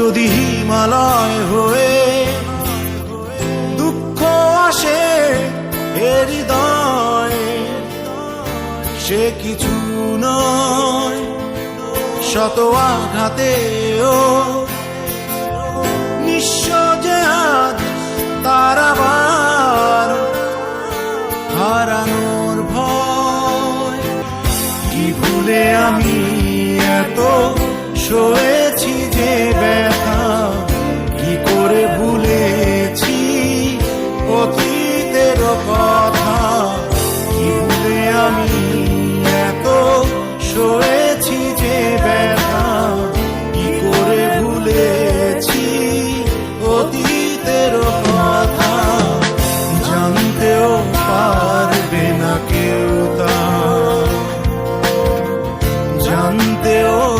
যদি হিমালয় হয়ে দুঃখ আসে হৃদয়, সে কিছু নয়, শত আঘাতেও। ও তারাবার হারানোর ভয়। কি ভুলে আমি এত শোয়ে ante hoy.